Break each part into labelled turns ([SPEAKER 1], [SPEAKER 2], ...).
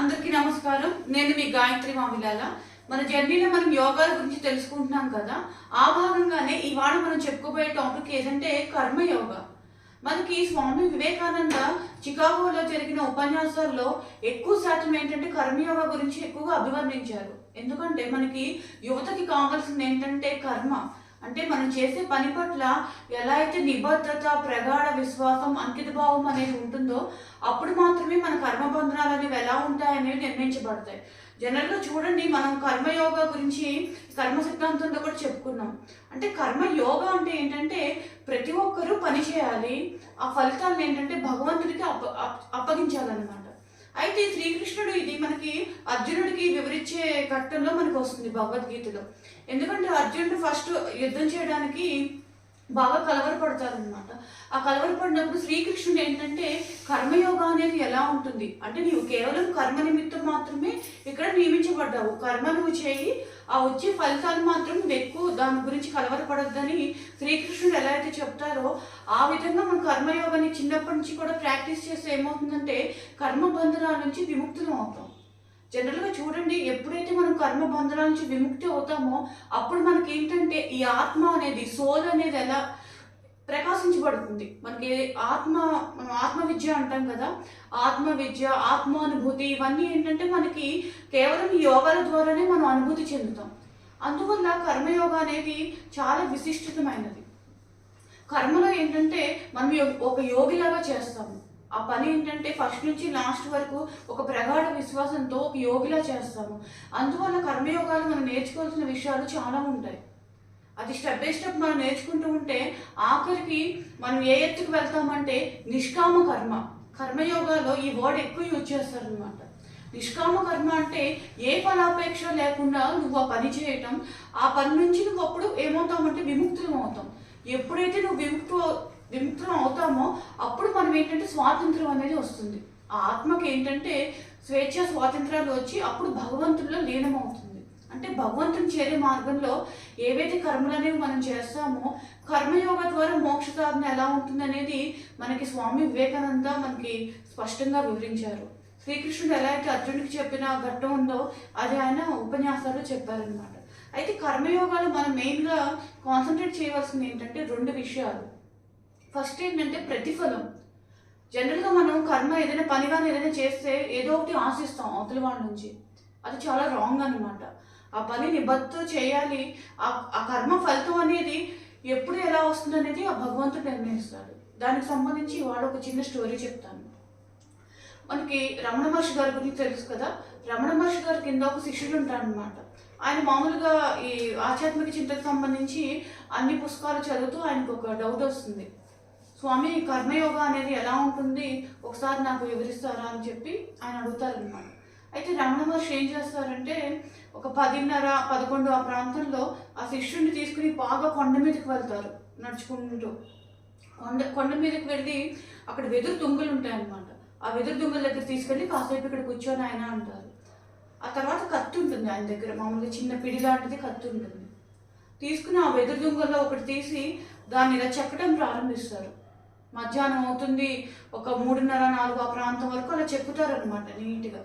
[SPEAKER 1] అందరికీ నమస్కారం. నేను మీ గాయత్రి మామిలాల మన జర్నీలో మనం యోగా గురించి తెలుసుకుంటున్నాం కదా ఆ భాగంగానే ఇవాళ మనం చెప్పుకోబోయే టాపిక్ ఏదంటే కర్మయోగా మనకి స్వామి వివేకానంద చికాగోలో జరిగిన ఉపన్యాసాల్లో ఎక్కువ శాతం ఏంటంటే కర్మయోగ గురించి ఎక్కువగా అభివర్ణించారు. ఎందుకంటే మనకి యువతకి కావాల్సింది ఏంటంటే కర్మ. అంటే మనం చేసే పని పట్ల ఎలా అయితే నిబద్ధత ప్రగాఢ విశ్వాసం అంకితభావం అనేది ఉంటుందో అప్పుడు మాత్రమే మన కర్మబంధనాలు అనేవి ఎలా ఉంటాయనేవి నిర్ణయించబడతాయి. జనరల్గా చూడండి మనం కర్మయోగ గురించి కర్మ సిద్ధాంతంతో కూడా చెప్పుకున్నాం. అంటే కర్మ యోగా అంటే ఏంటంటే ప్రతి ఒక్కరూ పని చేయాలి ఆ ఫలితాలను ఏంటంటే భగవంతుడికి అప్ప అప్- అప్పగించాలన్నమాట. అయితే శ్రీకృష్ణ అర్జునుడికి వివరించే ఘట్టంలో మనకు వస్తుంది భగవద్గీతలో. ఎందుకంటే అర్జునుడు ఫస్ట్ యుద్ధం చేయడానికి బాగా కలవరపడతారనమాట ఆ కలవరపడినప్పుడు శ్రీకృష్ణుడు ఏంటంటే కర్మయోగం అనేది ఎలా ఉంటుంది? అంటే నీవు కేవలం కర్మ నిమిత్తం మాత్రమే ఇక్కడ నియమించబడ్డావు. కర్మ నువ్వు చేయి ఆ వచ్చే ఫలితాలు మాత్రం నువ్వు ఎక్కువ దాని గురించి కలవరపడద్దని శ్రీకృష్ణుడు ఎలా అయితే చెప్తారో ఆ విధంగా మనం కర్మయోగాన్ని చిన్నప్పటి నుంచి కూడా ప్రాక్టీస్ చేస్తే ఏమవుతుందంటే కర్మ బంధనాల నుంచి విముక్తులం అవుతాం. జనరల్గా చూడండి ఎప్పుడైతే మనం కర్మ బంధనాల నుంచి విముక్తి అవుతామో అప్పుడు మనకి ఏంటంటే ఈ ఆత్మ అనేది సోల్ అనేది ఎలా ప్రకాశించబడుతుంది. మనకి ఆత్మ ఆత్మ విద్య అంటాం కదా ఆత్మ విద్య ఆత్మానుభూతి ఇవన్నీ ఏంటంటే మనకి కేవలం యోగాల ద్వారానే మనం అనుభూతి చెందుతాం. అందువల్ల కర్మయోగ అనేది చాలా విశిష్టమైనది. కర్మలో ఏంటంటే మనం యో- ఒక యోగిలాగా చేస్తాము. ఆ పని ఏంటంటే ఫస్ట్ నుంచి లాస్ట్ వరకు ఒక ప్రగాఢ విశ్వాసంతో ఒక యోగిలా చేస్తాము. అందువల్ల కర్మయోగాలు మనం నేర్చుకోవాల్సిన విషయాలు చాలా ఉంటాయి. అది స్టెప్ బై స్టెప్ మనం నేర్చుకుంటూ ఉంటే ఆఖరికి మనం ఏ ఎత్తుకు వెళ్తామంటే నిష్కామ కర్మ. కర్మయోగాలో ఈ వర్డ్ ఎక్కువ యూజ్ చేస్తారనమాట నిష్కామ కర్మ అంటే ఏ ఫలాపేక్ష లేకుండా నువ్వు ఆ పని చేయటం ఆ పని నుంచి నువ్వు అప్పుడు ఏమవుతామంటే విముక్తులం అవుతాం ఎప్పుడైతే నువ్వు విముక్తు విముక్తులం అవుతామో అప్పుడు మనం ఏంటంటే స్వాతంత్రం అనేది వస్తుంది. ఆ ఆత్మకి ఏంటంటే స్వేచ్ఛ స్వాతంత్రాలు వచ్చి అప్పుడు భగవంతుల్లో లీనమవుతుంది. అంటే భగవంతుని చేరే మార్గంలో ఏవైతే కర్మలు అనేవి మనం చేస్తామో కర్మయోగ ద్వారా మోక్ష సాధన ఎలా ఉంటుందనేది మనకి స్వామి వివేకానంద మనకి స్పష్టంగా వివరించారు. శ్రీకృష్ణుడు ఎలా అయితే అర్జునుడికి చెప్పిన ఘట్టం ఉందో అది ఆయన ఉపన్యాసాల్లో చెప్పారనమాట అయితే కర్మయోగాలు మనం మెయిన్గా కాన్సన్ట్రేట్ చేయవలసింది ఏంటంటే రెండు విషయాలు. ఫస్ట్ ఏంటంటే ప్రతిఫలం. జనరల్గా మనం కర్మ ఏదైనా పని కానీ ఏదైనా చేస్తే ఏదో ఒకటి ఆశిస్తాం అవతల వాళ్ళ నుంచి. అది చాలా రాంగ్ అన్నమాట. ఆ పని నిబద్ధ చేయాలి. ఆ ఆ కర్మ ఫలితం అనేది ఎప్పుడు ఎలా వస్తుంది అనేది ఆ భగవంతుడు నిర్ణయిస్తాడు. దానికి సంబంధించి వాడు ఒక చిన్న స్టోరీ చెప్తాను. మనకి రమణ మహర్షి గారి గురించి తెలుసు కదా? రమణ మహర్షి గారి కింద ఒక శిష్యుడు ఉంటాడనమాట ఆయన మామూలుగా ఈ ఆధ్యాత్మిక చింతకు సంబంధించి అన్ని పుస్తకాలు చదువుతూ ఆయనకు ఒక డౌట్ వస్తుంది. స్వామి కర్మయోగ అనేది ఎలా ఉంటుంది? ఒకసారి నాకు వివరిస్తారా అని చెప్పి ఆయన అడుగుతారనమాట అయితే రమణ మహర్షి ఏం చేస్తారంటే ఒక పదిన్నర పదకొండు ఆ ప్రాంతంలో ఆ శిష్యుడిని తీసుకుని బాగా కొండ మీదకి వెళ్తారు నడుచుకుంటూ. కొండ కొండ మీదకి వెళ్ళి అక్కడ వెదురు దుంగలు ఉంటాయన్నమాట. ఆ వెదురు దుంగల దగ్గర తీసుకెళ్ళి కాసేపు ఇక్కడ కూర్చొని ఆయన అంటారు. ఆ తర్వాత కత్తి ఉంటుంది ఆయన దగ్గర మామూలుగా చిన్న పిడి లాంటిది కత్తి ఉంటుంది. తీసుకుని ఆ వెదురు దుంగల్లో ఒకటి తీసి దాన్ని ఇలా చెక్కడం ప్రారంభిస్తారు. మధ్యాహ్నం అవుతుంది. ఒక మూడున్నర నాలుగు ఆ ప్రాంతం వరకు అలా చెక్కుతారనమాట నీట్గా.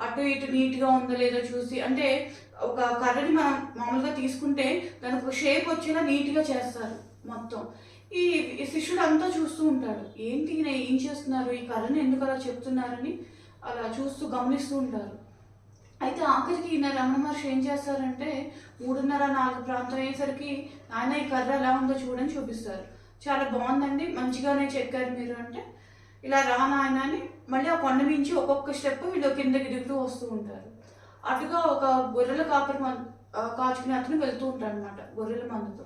[SPEAKER 1] అటు ఇటు నీట్గా ఉందో లేదో చూసి అంటే ఒక కర్రని మనం మామూలుగా తీసుకుంటే దానికి ఒక షేప్ వచ్చేలా నీట్గా చేస్తారు మొత్తం. ఈ శిష్యుడు అంతా చూస్తూ ఉంటాడు. ఏంటి ఏం చేస్తున్నారు? ఈ కర్రని ఎందుకు అలా చెప్తున్నారని అలా చూస్తూ గమనిస్తూ ఉంటారు. అయితే ఆఖరికి ఈయన రమణ మహర్షి ఏం చేస్తారంటే మూడున్నర నాలుగు ప్రాంతం అయ్యేసరికి ఆయన ఈ కర్ర ఎలా ఉందో చూడని చూపిస్తారు. చాలా బాగుందండి. మంచిగానే చెక్కారు మీరు అంటే. ఇలా రానా అని మళ్ళీ ఆ కొండ మించి ఒక్కొక్క స్టెప్ వీళ్ళు కిందకి దిగుతూ వస్తూ ఉంటారు. అటుగా ఒక గొర్రెల కాపరి మం- కాచుకునే అతను వెళ్తూ ఉంటాడు అనమాట గొర్రెల మందుతో.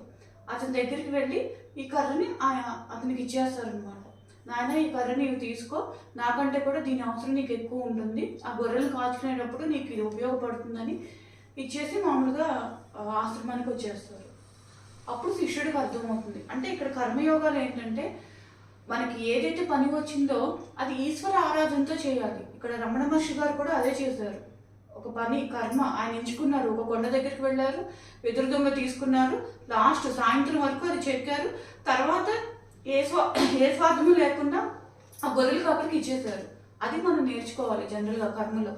[SPEAKER 1] అతని దగ్గరికి వెళ్ళి ఈ కర్రని ఆయన అతనికి ఇచ్చేస్తారనమాట. నాయన ఈ కర్రని నీవు తీసుకో. నాకంటే కూడా దీని అవసరం నీకు ఎక్కువ ఉంటుంది. ఆ గొర్రెలు కాచుకునేటప్పుడు నీకు ఇది ఉపయోగపడుతుందని ఇచ్చేసి మామూలుగా ఆశ్రమానికి వచ్చేస్తారు. అప్పుడు శిష్యుడికి అర్థమవుతుంది. అంటే ఇక్కడ కర్మయోగాలు ఏంటంటే మనకి ఏదైతే పని వచ్చిందో అది ఈశ్వర ఆరాధనతో చేయాలి. ఇక్కడ రమణ మహర్షి గారు కూడా అదే చేశారు. ఒక పని కర్మ ఆయన ఎంచుకున్నారు. ఒక కొండ దగ్గరికి వెళ్ళారు వెదురు దొంగ తీసుకున్నారు. లాస్ట్ సాయంత్రం వరకు అది చెక్కారు. తర్వాత ఏ స్వా ఏ స్వార్థము లేకుండా ఆ గొర్రెలు కాపరికి ఇచ్చేశారు. అది మనం నేర్చుకోవాలి జనరల్గా కర్మలో.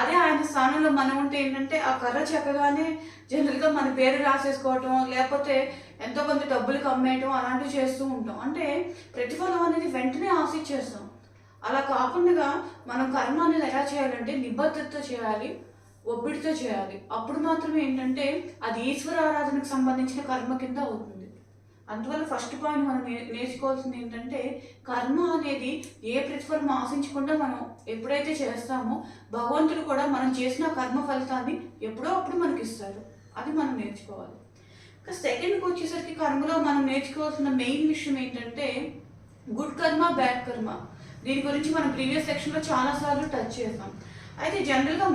[SPEAKER 1] అదే ఆయన స్థానంలో మనం ఉంటే ఏంటంటే ఆ కర్ర చెక్కగానే జనరల్గా మన పేరు రాసేసుకోవటం లేకపోతే ఎంతో కొంత డబ్బులకు అమ్మేయటం అలాంటివి చేస్తూ ఉంటాం. అంటే ప్రతిఫలం అనేది వెంటనే ఆశించేస్తాం. అలా కాకుండా మనం కర్మ అనేది ఎలా చేయాలంటే నిబద్ధతతో చేయాలి ఒబ్బిడితో చేయాలి. అప్పుడు మాత్రమే ఏంటంటే అది ఈశ్వర ఆరాధనకు సంబంధించిన కర్మ కింద అవుతుంది. అందువల్ల ఫస్ట్ పాయింట్ మనం నే- నేర్చుకోవాల్సింది ఏంటంటే కర్మ అనేది ఏ ప్రతిఫలం ఆశించకుండా మనం ఎప్పుడైతే చేస్తామో భగవంతుడు కూడా మనం చేసిన కర్మ ఫలితాన్ని ఎప్పుడో అప్పుడు మనకి ఇస్తాడు అది మనం నేర్చుకోవాలి. ఇంకా సెకండ్కి వచ్చేసరికి కర్మలో మనం నేర్చుకోవాల్సిన మెయిన్ విషయం ఏంటంటే గుడ్ కర్మ బ్యాడ్ కర్మ దీని గురించి మనం ప్రీవియస్ సెక్షన్లో చాలాసార్లు టచ్ చేసాం. అయితే జనరల్గా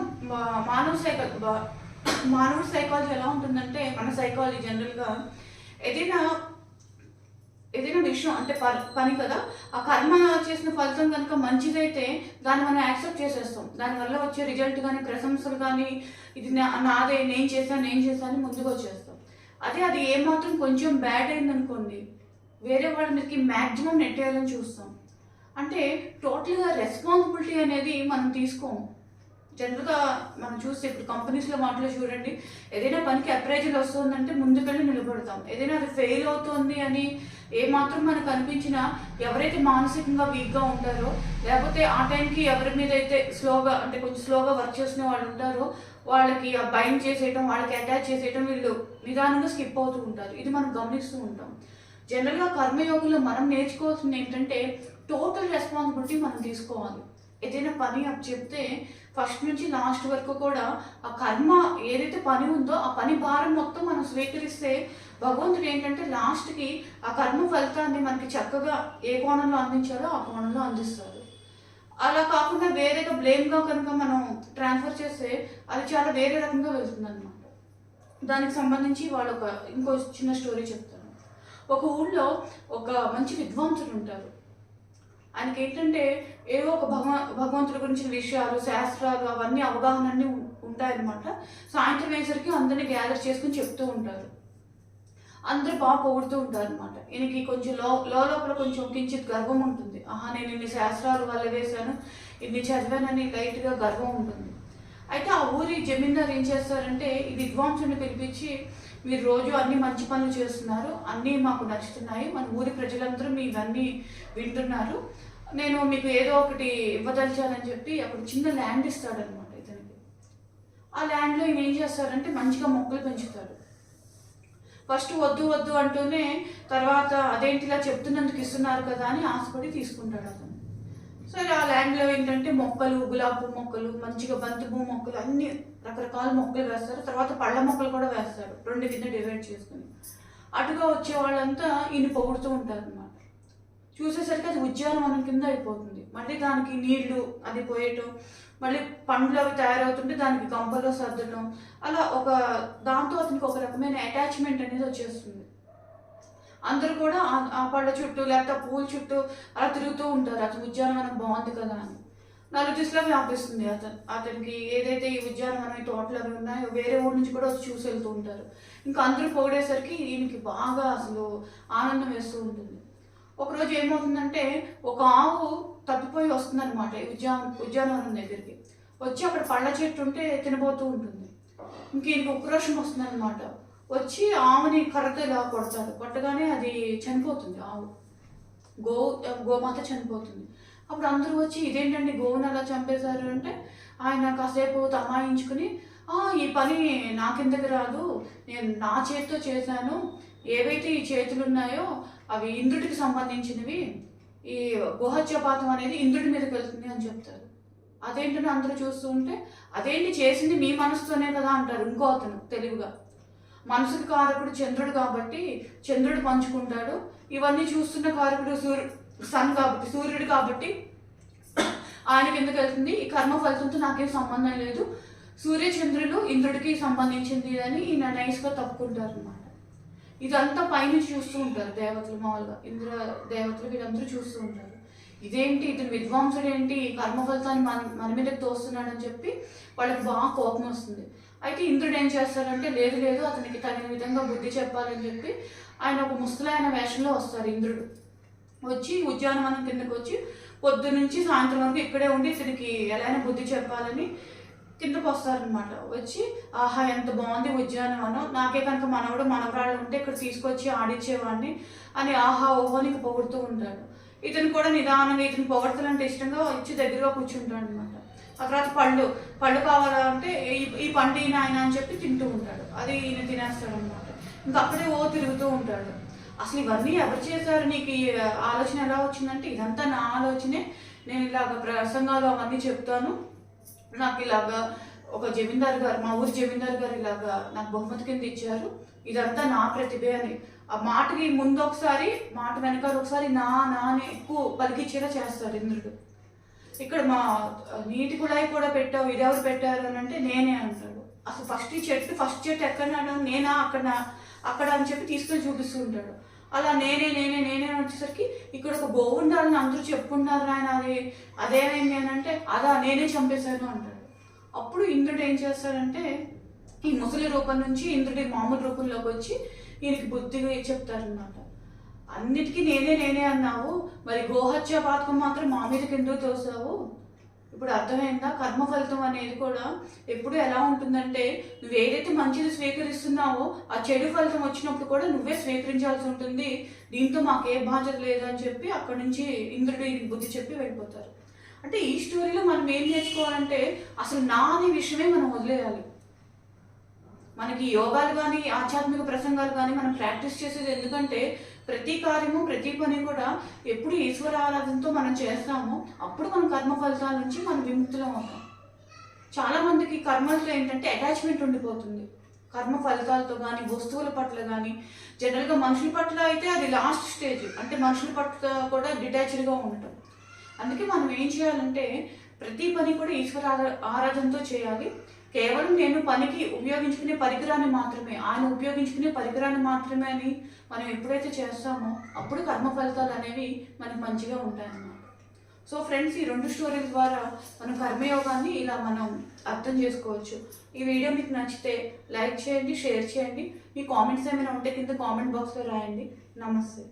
[SPEAKER 1] మానవ సైకో బా- మానవ సైకాలజీ ఎలా ఉంటుందంటే మన సైకాలజీ జనరల్గా ఏదైనా ఏదైనా విషయం అంటే ప- పని కదా ఆ కర్మ చేసిన ఫలితం కనుక మంచిదైతే దాన్ని మనం యాక్సెప్ట్ చేసేస్తాం. దానివల్ల వచ్చే రిజల్ట్ కానీ ప్రశంసలు కానీ ఇది నా- నాదే నేను చేశాను నేను చేశాను ముందుకు వచ్చేస్తాం. అదే అది ఏమాత్రం కొంచెం బ్యాడ్ అయిందనుకోండి వేరే వాళ్ళ మీదకి మ్యాక్సిమం నెట్టేయాలని చూస్తాం. అంటే టోటల్గా రెస్పాన్సిబిలిటీ అనేది మనం తీసుకోము జనరల్గా మనం చూస్తే ఇప్పుడు కంపెనీస్లో మాటలో చూడండి ఏదైనా పనికి అప్రైజల్ వస్తుందంటే ముందుకెళ్ళి నిలబడతాం. ఏదైనా అది ఫెయిల్ అవుతుంది అని ఏ మాత్రం మనకు అనిపించినా ఎవరైతే మానసికంగా వీక్గా ఉంటారో లేకపోతే ఆ టైంకి ఎవరి మీద అయితే స్లోగా అంటే కొంచెం స్లోగా వర్క్ చేసిన వాళ్ళు ఉంటారో వాళ్ళకి ఆ బైండ్ చేసేయటం వాళ్ళకి అటాచ్ చేసేయటం వీళ్ళు నిదానంగా స్కిప్ అవుతూ ఉంటారు. ఇది మనం గమనిస్తూ ఉంటాం. జనరల్గా కర్మయోగంలో మనం నేర్చుకోవాల్సింది ఏంటంటే టోటల్ రెస్పాన్సిబిలిటీ మనం తీసుకోవాలి. ఏదైనా పని అప్ చెప్తే ఫస్ట్ నుంచి లాస్ట్ వరకు కూడా ఆ కర్మ ఏదైతే పని ఉందో ఆ పని భారం మొత్తం మనం స్వీకరిస్తే భగవంతుడు ఏంటంటే లాస్ట్కి ఆ కర్మ ఫలితాన్ని మనకి చక్కగా ఏ కోణంలో అందించాలో ఆ కోణంలో అందిస్తారు అలా కాకుండా వేరేగా బ్లేమ్గా కనుక మనం ట్రాన్స్ఫర్ చేస్తే అది చాలా వేరే రకంగా వెళ్తుంది అనమాట దానికి సంబంధించి వాళ్ళు ఒక ఇంకో చిన్న స్టోరీ చెప్తాను. ఒక ఊళ్ళో ఒక మంచి విద్వాంసుడు ఉంటారు. ఆయనకి ఏంటంటే ఏదో ఒక భగవ భగవంతుడి గురించిన విషయాలు శాస్త్రాలు అవన్నీ అవగాహన అన్నీ ఉం- ఉంటాయన్నమాట. సాయంత్రం అయ్యేసరికి అందరినీ గ్యాదర్ చేసుకుని చెప్తూ ఉంటారు. అందరూ బాగా పొగుడుతూ ఉంటారు అనమాట ఈయనకి కొంచెం లో లో లోపల కొంచెం కించిత్ గర్వం ఉంటుంది. ఆహా నేను ఇన్ని శాస్త్రాలు వల్ల వేశాను ఇన్ని చదివానని లైట్గా గర్వం ఉంటుంది. అయితే ఆ ఊరి జమీందారు ఏం చేస్తారంటే ఈ విద్వాంసుని పిలిపించి మీరు రోజు అన్ని మంచి పనులు చేస్తున్నారు అన్నీ మాకు నచ్చుతున్నాయి. మన ఊరి ప్రజలందరూ మీ ఇవన్నీ వింటున్నారు. నేను మీకు ఏదో ఒకటి ఇవ్వదలిచానని చెప్పి అక్కడ చిన్న ల్యాండ్ ఇస్తాడనమాట ఇతనికి. ఆ ల్యాండ్లో ఈయన ఏం చేస్తారంటే మంచిగా మొక్కలు పెంచుతాడు. ఫస్ట్ వద్దు వద్దు అంటూనే తర్వాత అదేంటిలా చెప్తున్నందుకు ఇస్తున్నారు కదా అని ఆశపడి తీసుకుంటాడు అతను. సో ఆ ల్యాండ్లో ఏంటంటే మొక్కలు గులాబీ మొక్కలు మంచిగా బంతిపూ మొక్కలు అన్ని రకరకాల మొక్కలు వేస్తారు. తర్వాత పళ్ళ మొక్కలు కూడా వేస్తారు. రెండు కింద డివైడ్ చేసుకుని. అటుగా వచ్చే వాళ్ళంతా ఈయన పొగుడుతూ ఉంటారు అనమాట చూసేసరికి అది ఉద్యానవనం కింద అయిపోతుంది. మళ్ళీ దానికి నీళ్ళు అది పోయటం మళ్ళీ పండ్లు అవి తయారవుతుంటే దానికి గంపలో సర్దటం. అలా ఒక దాంతో అతనికి ఒక రకమైన అటాచ్మెంట్ అనేది వచ్చేస్తుంది. అందరూ కూడా ఆ- పళ్ళ చుట్టూ లేకపోతే పూల చుట్టూ అలా తిరుగుతూ ఉంటారు. అతని ఉద్యానవనం బాగుంది కదా అని. నలుగు దిశలో వ్యాపిస్తుంది అతను. అతనికి ఏదైతే ఈ ఉద్యానవనం ఈ తోటలు అవి ఉన్నాయో వేరే ఊరి నుంచి కూడా వచ్చి చూసి వెళ్తూ ఉంటారు. ఇంకా అందరూ పొగిడేసరికి ఈయనకి బాగా అసలు ఆనందం వేస్తూ ఉంటుంది. ఒకరోజు ఏమవుతుందంటే ఒక ఆవు తప్పిపోయి వస్తుందన్నమాట ఈ ఉద్యాన ఉద్యానవనం దగ్గరికి. వచ్చి అక్కడ పళ్ళ చెట్టు ఉంటే తినబోతూ ఉంటుంది. ఇంక ఈయనకి ఉక్రోషం వస్తుందన్నమాట. వచ్చి ఆవుని కర్రతో ఇలా కొడతారు. కొట్టగానే అది చనిపోతుంది ఆవు. గో గోమాత చనిపోతుంది. అప్పుడు అందరూ వచ్చి ఇదేంటండి గోవుని అలా చంపేశారు అంటే ఆయన కాసేపు తమాయించుకుని ఈ పని నా కిందకి రాదు. నేను నా చేతితో చేశాను. ఏవైతే ఈ చేతులు ఉన్నాయో అవి ఇంద్రుడికి సంబంధించినవి. ఈ గుహత్యపాతం అనేది ఇంద్రుడి మీదకి వెళ్తుంది అని చెప్తారు. అదేంటని అందరూ చూస్తూ ఉంటే అదేంటి చేసింది మీ మనసుతోనే కదా అంటారు ఇంకో అతను తెలివిగా మనసుకి కారకుడు చంద్రుడు కాబట్టి చంద్రుడు పంచుకుంటాడు. ఇవన్నీ చూస్తున్న కారకుడు సూర్యుడు సన్ కాబట్టి సూర్యుడు కాబట్టి ఆయన ఎందుకు వెళ్తుంది? ఈ కర్మ ఫలితంతో నాకేం సంబంధం లేదు. సూర్యచంద్రులు ఇంద్రుడికి సంబంధించింది అని ఈయన నైస్గా తప్పుకుంటారు అనమాట ఇదంతా పైన చూస్తూ ఉంటారు దేవతలు మామూలుగా. ఇంద్ర దేవతలు వీళ్ళందరూ చూస్తూ ఉంటారు. ఇదేంటి? ఇతను విద్వాంసుడు ఏంటి కర్మ ఫలితాన్ని మన మన మీద తోస్తున్నాడని చెప్పి వాళ్ళకి బాగా కోపం వస్తుంది. అయితే ఇంద్రుడు ఏం చేస్తారంటే లేదు లేదు అతనికి తగిన విధంగా బుద్ధి చెప్పాలని చెప్పి ఆయన ఒక ముసలాయన వేషంలో వస్తారు ఇంద్రుడు. వచ్చి ఉద్యానవనం కిందకు వచ్చి పొద్దు నుంచి సాయంత్రం వరకు ఇక్కడే ఉండి ఇతనికి ఎలా బుద్ధి చెప్పాలని కిందకు వస్తారనమాట వచ్చి ఆహా ఎంత బాగుంది ఉద్యానవనం. నాకే కనుక మనవడు మనవరాళ్ళు ఉంటే ఇక్కడ తీసుకొచ్చి ఆడిచ్చేవాడిని అని ఆహా ఓహోనికి పొగుడుతూ ఉంటాడు. ఇతను కూడా నిదానంగా ఇతను పొగడతలంటే ఇష్టంగా వచ్చి దగ్గరగా కూర్చుంటాడు అనమాట ఆ తర్వాత పళ్ళు. పళ్ళు కావాలా అంటే ఈ ఈ పండు ఈయన ఆయన అని చెప్పి తింటూ ఉంటాడు. అది ఈయన తినేస్తాడు అనమాట ఇంకా అక్కడే ఓ తిరుగుతూ ఉంటాడు. అసలు ఇవన్నీ ఎవరు చేశారు నీకు? ఈ ఆలోచన ఎలా వచ్చిందంటే ఇదంతా నా ఆలోచనే. నేను ఇలాగ ప్రసంగాలు అవన్నీ చెప్తాను. నాకు ఇలాగా ఒక జమీందార్ గారు మా ఊరి జమీందార్ గారు ఇలాగా నాకు బహుమతి కింద ఇచ్చారు. ఇదంతా నా ప్రతిభే అని. ఆ మాటకి ముందు ఒకసారి మాట వెనకాల ఒకసారి నా నా అని ఎక్కువ పలికిచ్చేలా చేస్తాడు ఇంద్రుడు. ఇక్కడ మా నీటి కుళాయి కూడా పెట్టావు ఇది ఎవరు పెట్టారు అని అంటే నేనే అంటాడు. అసలు ఫస్ట్ ఈ చెట్టు ఫస్ట్ చెట్టు ఎక్కడ నాటాను నేనా అక్కడ అక్కడ అని చెప్పి తీసుకొని చూపిస్తూ ఉంటాడు అలా నేనే నేనే నేనే వచ్చేసరికి ఇక్కడ ఒక గోవు ఉండాలని అందరూ చెప్పుకుంటారు ఆయన అది అదేమైంది అని అంటే అదా నేనే చంపేశాను అంటాడు. అప్పుడు ఇంద్రుడు ఏం చేస్తాడంటే ఈ ముసలి రూపం నుంచి ఇంద్రుడి మామూలు రూపంలోకి వచ్చి ఈయనకి బుద్ధిగా చెప్తారనమాట అన్నిటికీ నేనే నేనే అన్నావు. మరి గోహత్య పాతకం మాత్రం మా మీదకి ఎందుకు తోసావు. ఇప్పుడు అర్థమైందా? కర్మ ఫలితం అనేది కూడా ఎప్పుడు ఎలా ఉంటుందంటే నువ్వు ఏదైతే మంచిది స్వీకరిస్తున్నావో ఆ చెడు ఫలితం వచ్చినప్పుడు కూడా నువ్వే స్వీకరించాల్సి ఉంటుంది. దీంతో మాకు బాధ్యత లేదని చెప్పి అక్కడి నుంచి ఇంద్రుడు బుద్ధి చెప్పి వెళ్ళిపోతారు. అంటే ఈ స్టోరీలో మనం ఏం నేర్చుకోవాలంటే అసలు నా అనే విషయమే మనం వదిలేయాలి. మనకి యోగాలు కానీ ఆధ్యాత్మిక ప్రసంగాలు కానీ మనం ప్రాక్టీస్ చేసేది ఎందుకంటే ప్రతి కార్యము ప్రతి పని కూడా ఎప్పుడు ఈశ్వర ఆరాధనతో మనం చేస్తామో అప్పుడు మన కర్మ ఫలితాల నుంచి మనం విముక్తులం అవుతాం. చాలా మందికి కర్మలతో ఏంటంటే అటాచ్మెంట్ ఉండిపోతుంది. కర్మ ఫలితాలతో కానీ వస్తువుల పట్ల కానీ జనరల్గా మనుషుల పట్ల అయితే అది లాస్ట్ స్టేజ్ అంటే మనుషుల పట్ల కూడా డిటాచ్డ్గా ఉండటం. అందుకే మనం ఏం చేయాలంటే ప్రతి పని కూడా ఈశ్వర ఆరాధనతో చేయాలి. కేవలం నేను పనికి ఉపయోగించుకునే పరికరాన్ని మాత్రమే ఆయన ఉపయోగించుకునే పరికరాన్ని మాత్రమే అని మనం ఎప్పుడైతే చేస్తామో అప్పుడు కర్మ ఫలితాలు అనేవి మనకి మంచిగా ఉంటాయన్నమాట. సో ఫ్రెండ్స్ ఈ రెండు స్టోరీల ద్వారా మనం కర్మయోగాన్ని ఇలా మనం అర్థం చేసుకోవచ్చు. ఈ వీడియో మీకు నచ్చితే లైక్ చేయండి షేర్ చేయండి. మీ కామెంట్స్ ఏమైనా ఉంటే కింద కామెంట్ బాక్స్లో రాయండి. నమస్తే.